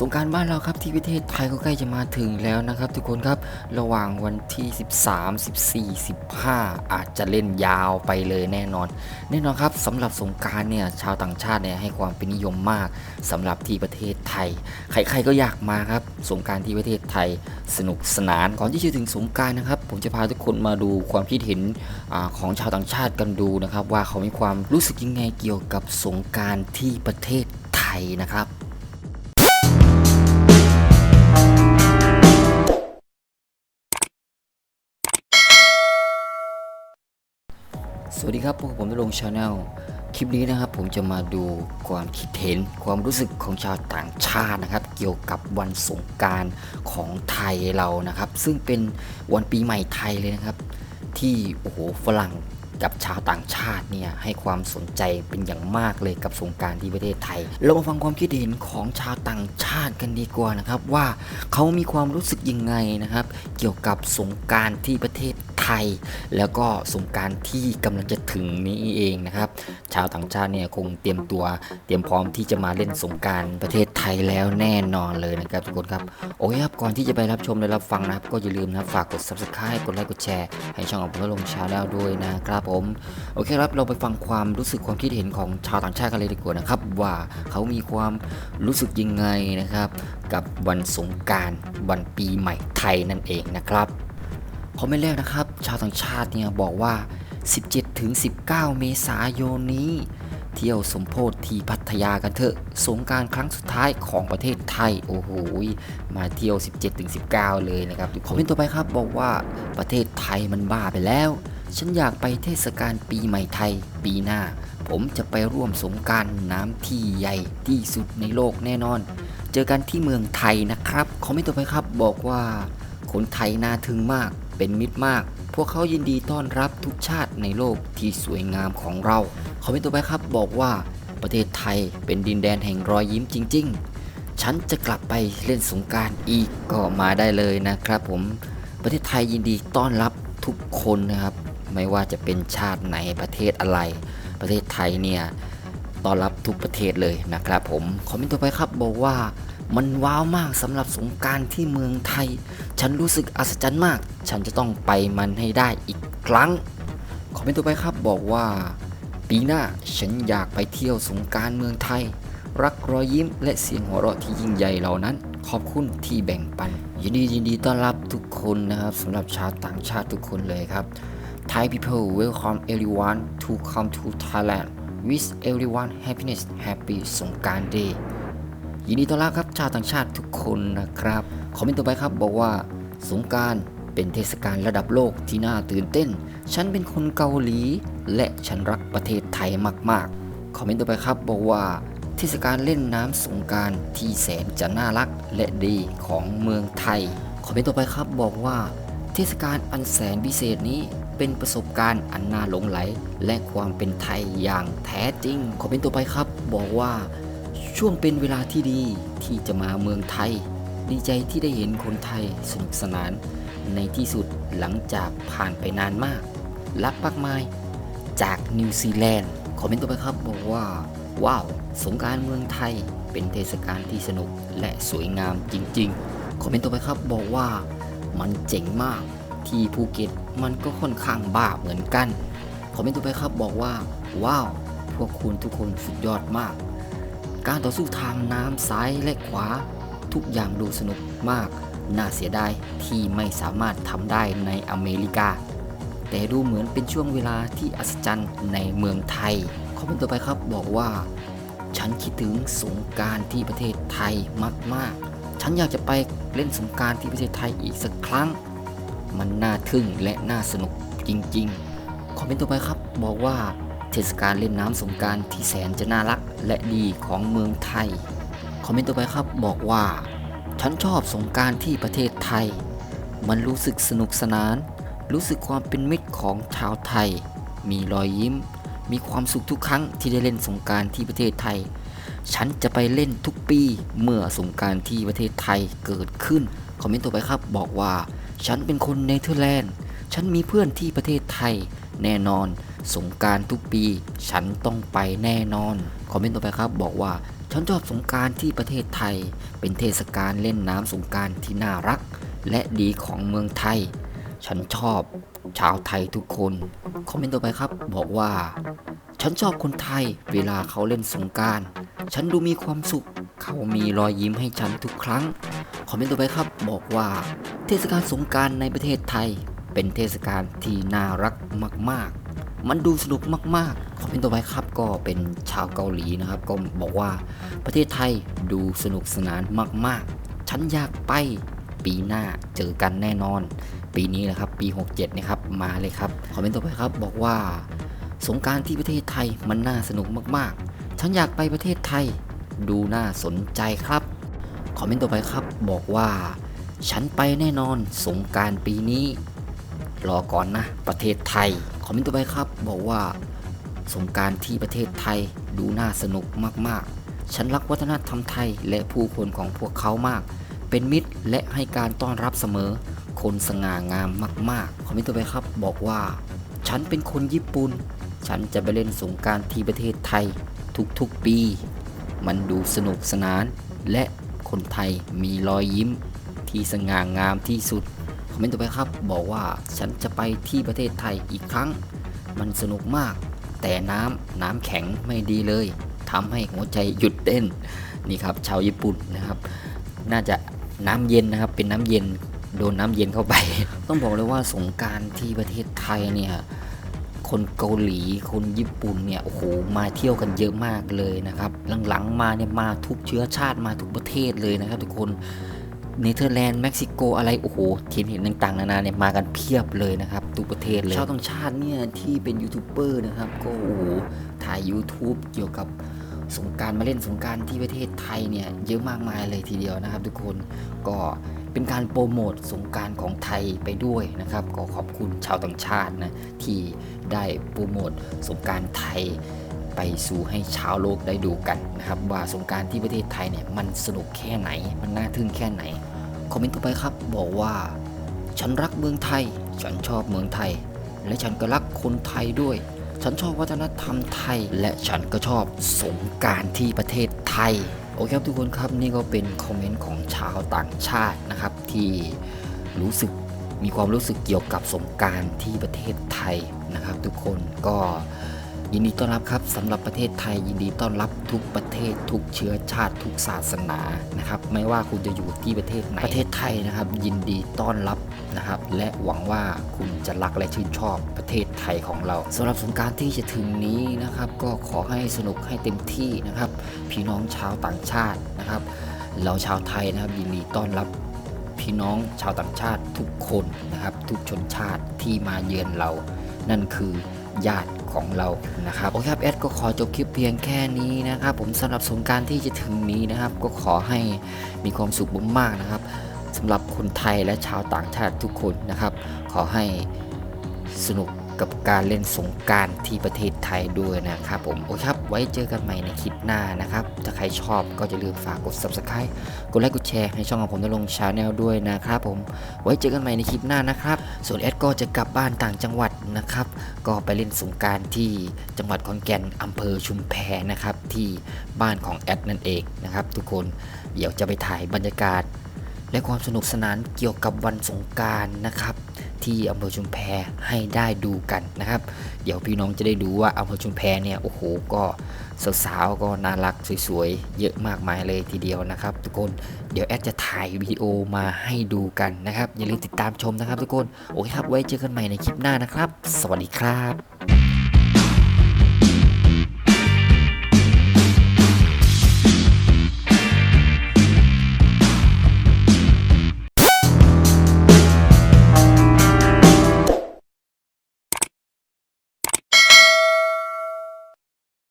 สงการบ้านเราครับที่ประเทศไทยก็ใกล้จะมาถึงแล้วนะครับ ทุกคนครับระหว่างวันที่ 13 14 15 อาจจะเล่นยาวไปเลยแน่นอน แน่นอนครับสำหรับสงการเนี่ยชาวต่างชาติเนี่ยให้ความเป็นนิยมมากสำหรับที่ประเทศไทย ใครๆก็อยากมาครับสงการที่ประเทศไทยสนุกสนานก่อนที่จะถึงสงการนะครับ ผมจะพาทุกคนมาดูความคิดเห็นอของชาวต่างชาติกันดูนะครับ ว่าเขามีความรู้สึกยังไงเกี่ยวกับสงการที่ประเทศไทยนะครับ สวัสดีครับพวกบผมนรงชาแนลคลิปนี้นะครับผมจะมาดูความคิดเห็นความรู้สึกของชาวต่างชาตินะครับ เกี่ยวกับวันสงการของไทยเรานะครับ ซึ่งเป็นวันปีใหม่ไทยเลยนะครับ ที่โอ้โหฝรั่งกับชาวต่างชาติเนี่ยให้ความสนใจเป็นอย่างมากเลยกับสงการที่ประเทศไทย เรามาฟังความคิดเห็นของชาวต่างชาติกันดีกว่านะครับ ว่าเขามีความรู้สึกยังไงนะครับ เกี่ยวกับสงการที่ประเทศ ไทย แล้วก็สงการที่กำลังจะถึงนี้เองนะครับ ชาวต่างชาติเนี่ยคงเตรียมตัวเตรียมพร้อมที่จะมาเล่นสงการประเทศไทยแล้วแน่นอนเลยนะครับทุกคนครับโอ้ยครับก่อนที่จะไปรับชมและรับฟังนะครับ ก็อย่าลืมนะฝากกด subscribe กดไลค์กดแชร์ให้ช่องของผมละลงชาแนลด้วยนะครับผมโอเคครับเราไปฟังความรู้สึกความคิดเห็นของชาวต่างชาติกันเลยดีกว่านะครับ ว่าเขามีความรู้สึกยังไงนะครับ กับวันสงการวันปีใหม่ไทยนั่นเองนะครับคอมเมนต์แรกนะครับ ชาวต่างชาติเนี่ยบอกว่า 17ถึง19 เมษายนนี้ เที่ยวสมโพธิที่พัทยากันเถอะ สงการครั้งสุดท้ายของประเทศไทย โอ้โห มาเที่ยว 17ถึง19 เลยนะครับคอมเมนต์ต่อไปครับบอกว่าประเทศไทยมันบ้าไปแล้ว ฉันอยากไปเทศกาลปีใหม่ไทยปีหน้า ผมจะไปร่วมสงการน้ำที่ใหญ่ที่สุดในโลกแน่นอน เจอกันที่เมืองไทยนะครับคอมเมนต์ต่อไปครับบอกว่าคนไทยน่าทึ่งมาก เป็นมิตรมาก พวกเขายินดีต้อนรับทุกชาติในโลกที่สวยงามของเราคอมเมนต์ต่อไปครับบอกว่าประเทศไทยเป็นดินแดนแห่งรอยยิ้มจริง ๆ ฉันจะกลับไปเล่นสงการอีกก็มาได้เลยนะครับ ผมประเทศไทยยินดีต้อนรับทุกคนนะครับ ไม่ว่าจะเป็นชาติไหนประเทศอะไร ประเทศไทยเนี่ยต้อนรับทุกประเทศเลยนะครับ ผมคอมเมนต์ต่อไปครับบอกว่า มันว้าวมากสำหรับสงการที่เมืองไทย ฉันรู้สึกอัศจรรย์มาก ฉันจะต้องไปมันให้ได้อีกครั้ง คอมเมนต์ต่อไปครับบอกว่า ปีหน้าฉันอยากไปเที่ยวสงการเมืองไทย รักรอยยิ้มและเสียงหัวเราะที่ยิ่งใหญ่เหล่านั้น ขอบคุณที่แบ่งปัน ยินดียินดีต้อนรับทุกคนนะครับสำหรับชาวต่างชาติทุกคนเลยครับ Thai people welcome everyone to come to Thailand wish everyone happiness happy สงการ day ยินดีต้อนรับครับชาวต่างชาติทุกคนนะครับคอมเมนต์ต่อไปครับบอกว่าสงการเป็นเทศกาลระดับโลกที่น่าตื่นเต้น ฉันเป็นคนเกาหลี และฉันรักประเทศไทยมากๆ คอมเมนต์ต่อไปครับบอกว่า เทศกาลเล่นน้ำสงการที่แสนจะน่ารักและดีของเมืองไทย คอมเมนต์ต่อไปครับบอกว่า เทศกาลอันแสนพิเศษนี้เป็นประสบการณ์อันน่าหลงไหล และความเป็นไทยอย่างแท้จริง คอมเมนต์ต่อไปครับ บอกว่า ช่วงเป็นเวลาที่ดีที่จะมาเมืองไทย ดีใจที่ได้เห็นคนไทยสนุกสนาน ในที่สุดหลังจากผ่านไปนานมาก รักมากมาย จากนิวซีแลนด์คอมเมนต์ต่อไปครับบอกว่า ว้าว สงการเมืองไทยเป็นเทศกาลที่สนุกและสวยงามจริงๆ คอมเมนต์ต่อไปครับบอกว่ามันเจ๋งมากที่ภูเก็ตมันก็ค่อนข้างบ้าเหมือนกัน คอมเมนต์ต่อไปครับบอกว่า ว้าว พวกคุณทุกคนสุดยอดมาก การต่อสู้ทางน้ำซ้ายและขวา ทุกอย่างดูสนุกมาก น่าเสียดายที่ไม่สามารถทำได้ในอเมริกา แต่ดูเหมือนเป็นช่วงเวลาที่อัศจรรย์ในเมืองไทยคอมเมนต์ต่อไปครับบอกว่า ฉันคิดถึงสงการที่ประเทศไทยมากๆ ฉันอยากจะไปเล่นสงการที่ประเทศไทยอีกสักครั้ง มันน่าทึ่งและน่าสนุกจริงๆคอมเมนต์ต่อไปครับบอกว่า เทศกาลเล่นน้ำสงการที่แสนจะน่ารักและดีของเมืองไทย คอมเมนต์ต่อไปครับบอกว่า ฉันชอบสงการที่ประเทศไทย มันรู้สึกสนุกสนาน รู้สึกความเป็นมิตรของชาวไทย มีรอยยิ้ม มีความสุขทุกครั้งที่ได้เล่นสงการที่ประเทศไทย ฉันจะไปเล่นทุกปีเมื่อสงการที่ประเทศไทยเกิดขึ้น คอมเมนต์ต่อไปครับบอกว่า ฉันเป็นคนเนเธอร์แลนด์ ฉันมีเพื่อนที่ประเทศไทย แน่นอน สงการทุกปี ฉันต้องไปแน่นอน คอมเมนต์ต่อไปครับบอกว่า ฉันชอบสงการที่ประเทศไทย เป็นเทศกาลเล่นน้ำสงการที่น่ารัก และดีของเมืองไทย ฉันชอบชาวไทยทุกคน คอมเมนต์ต่อไปครับบอกว่า ฉันชอบคนไทยเวลาเขาเล่นสงการ ฉันดูมีความสุข เขามีรอยยิ้มให้ฉันทุกครั้ง คอมเมนต์ต่อไปครับบอกว่า เทศกาลสงการในประเทศไทย เป็นเทศกาลที่น่ารักมาก ๆ มันดูสนุกมากๆคอมเมนต์ต่อไปครับก็เป็นชาวเกาหลีนะครับ ก็บอกว่าประเทศไทยดูสนุกสนานมากๆ ฉันอยากไปปีหน้าเจอกันแน่นอน ปีนี้แหละครับ ปี 67 นะครับ มาเลยครับคอมเมนต์ต่อไปครับบอกว่า สงการที่ประเทศไทยมันน่าสนุกมากๆ ฉันอยากไปประเทศไทย ดูน่าสนใจครับคอมเมนต์ต่อไปครับบอกว่า ฉันไปแน่นอนสงการปีนี้ รอก่อนนะประเทศไทย คอมเมนต์ต่อไปครับ บอกว่าสงการที่ประเทศไทยดูน่าสนุกมากๆ ฉันรักวัฒนธรรมไทยและผู้คนของพวกเขามาก เป็นมิตรและให้การต้อนรับเสมอ คนสง่างามมากๆ คอมเมนต์ต่อไปครับ บอกว่า ฉันเป็นคนญี่ปุ่น ฉันจะไปเล่นสงการที่ประเทศไทยทุกๆปี มันดูสนุกสนาน และคนไทยมีรอยยิ้มที่สง่างามที่สุด คอมเมนต์ต่อไปครับ บอกว่าฉันจะไปที่ประเทศไทยอีกครั้ง มันสนุกมาก แต่น้ำน้ำแข็งไม่ดีเลยทำให้หัวใจหยุดเต้นนี่ครับชาวญี่ปุ่นนะครับ น่าจะน้ำเย็นนะครับเป็นน้ำเย็นโดนน้ำเย็นเข้าไป ต้องบอกเลยว่าสงการที่ประเทศไทยเนี่ยคนเกาหลีคนญี่ปุ่นเนี่ยโอ้โหมาเที่ยวกันเยอะมากเลยนะครับ หลังๆมาเนี่ยมาทุกเชื้อชาติมาทุกประเทศเลยนะครับ ทุกคน เนเธอร์แลนด์เม็กซิโกอะไร โอ้โหทีมเห็นต่างๆนานาเนี่ยมากันเพียบเลยนะครับทุกประเทศเลยชาวต่างชาติเนี่ยที่เป็นยูทูบเบอร์นะครับ ก็โอ้โหถ่าย YouTube เกี่ยวกับสงการมาเล่นสงการที่ประเทศไทยเนี่ยเยอะมากมายเลยทีเดียวนะครับ ทุกคนก็เป็นการโปรโมทสงการของไทยไปด้วยนะครับ ก็ขอบคุณชาวต่างชาตินะที่ได้โปรโมทสงการไทย ไปสู่ให้ชาวโลกได้ดูกันนะครับ ว่าสงการที่ประเทศไทยเนี่ยมันสนุกแค่ไหน มันน่าทึ่งแค่ไหน คอมเมนต์ต่อไปครับบอกว่า ฉันรักเมืองไทย ฉันชอบเมืองไทย และฉันก็รักคนไทยด้วย ฉันชอบวัฒนธรรมไทย และฉันก็ชอบสงการที่ประเทศไทยโอเคครับทุกคนครับนี่ก็เป็นคอมเมนต์ของชาวต่างชาตินะครับ ที่รู้สึกมีความรู้สึกเกี่ยวกับสงการที่ประเทศไทยนะครับ ทุกคนก็ ยินดีต้อนรับครับสำหรับประเทศไทยยินดีต้อนรับทุกประเทศทุกเชื้อชาติทุกศาสนานะครับไม่ว่าคุณจะอยู่ที่ประเทศไหนประเทศไทยนะครับ ยินดีต้อนรับนะครับ และหวังว่าคุณจะรักและชื่นชอบประเทศไทยของเราสำหรับสงการที่จะถึงนี้นะครับ ก็ขอให้สนุกให้เต็มที่นะครับ พี่น้องชาวต่างชาตินะครับ เราชาวไทยนะครับยินดีต้อนรับพี่น้องชาวต่างชาติทุกคนนะครับ ทุกชนชาติที่มาเยือนเรา นั่นคือญาติ ของเรานะครับโอเคครับแอดก็ขอจบคลิปเพียงแค่นี้นะครับผมสำหรับสงการที่จะถึงนี้นะครับ ก็ขอให้มีความสุขมากๆนะครับสำหรับคนไทยและชาวต่างชาติทุกคนนะครับ ขอให้สนุก กับการเล่นสงการที่ประเทศไทยด้วยนะครับผมโอเคครับไว้เจอกันใหม่ในคลิปหน้านะครับ ถ้าใครชอบก็จะลืมฝากกด subscribe กดไลค์กดแชร์ให้ช่องของผมได้ลงชาแนลด้วยนะครับผมไว้เจอกันใหม่ในคลิปหน้านะครับ ส่วนแอดก็จะกลับบ้านต่างจังหวัดนะครับ ก็ไปเล่นสงการที่จังหวัดขอนแก่นอำเภอชุมแพนะครับที่บ้านของแอดนั่นเองนะครับทุกคนเดี๋ยวจะไปถ่ายบรรยากาศ และความสนุกสนานเกี่ยวกับวันสงการนะครับ ที่อำเภอชุมแพให้ได้ดูกันนะครับ เดี๋ยวพี่น้องจะได้ดูว่าอำเภอชุมแพเนี่ยโอ้โหก็สาวๆก็น่ารักสวยๆเยอะมากมายเลยทีเดียวนะครับ ทุกคนเดี๋ยวแอดจะถ่ายวิดีโอมาให้ดูกันนะครับอย่าลืมติดตามชมนะครับ ทุกคนโอเคครับไว้เจอกันใหม่ในคลิปหน้านะครับ สวัสดีครับ